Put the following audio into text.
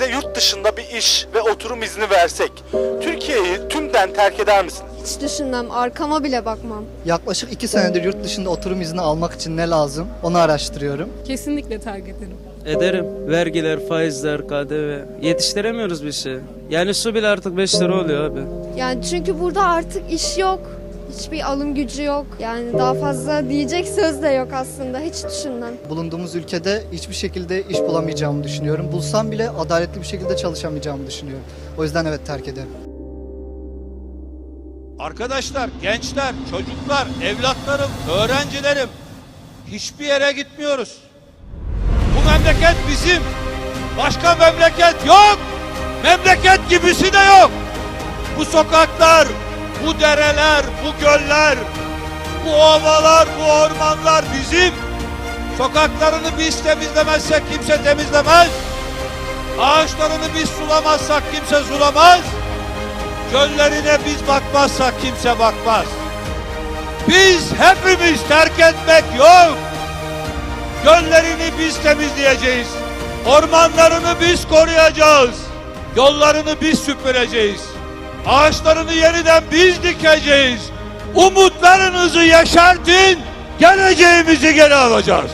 size yurt dışında bir iş ve oturum izni versek, Türkiye'yi tümden terk eder misiniz? Hiç düşünmem, arkama bile bakmam. Yaklaşık iki senedir yurt dışında oturum izni almak için ne lazım onu araştırıyorum. Kesinlikle terk ederim. Ederim. Vergiler, faizler, KDV. Yetiştiremiyoruz bir şey. Yani su bile artık 5 lira oluyor abi. Yani çünkü burada artık iş yok. Hiçbir alım gücü yok. Yani daha fazla diyecek söz de yok aslında. Hiç düşünmem. Bulunduğumuz ülkede hiçbir şekilde iş bulamayacağımı düşünüyorum. Bulsam bile adaletli bir şekilde çalışamayacağımı düşünüyorum. O yüzden evet terk ederim. Arkadaşlar, gençler, çocuklar, evlatlarım, öğrencilerim hiçbir yere gitmiyoruz. Bu memleket bizim. Başka memleket yok. Memleket gibisi de yok. Bu sokaklar, bu dereler, bu göller, bu ovalar, bu ormanlar bizim. Sokaklarını biz temizlemezsek kimse temizlemez. Ağaçlarını biz sulamazsak kimse sulamaz. Göllerine biz bakmazsak kimse bakmaz. Biz hepimiz terk etmek yok. Göllerini biz temizleyeceğiz. Ormanlarını biz koruyacağız. Yollarını biz süpüreceğiz. Ağaçlarını yeniden biz dikeceğiz. Umutlarınızı yaşartın. Geleceğimizi geri alacağız.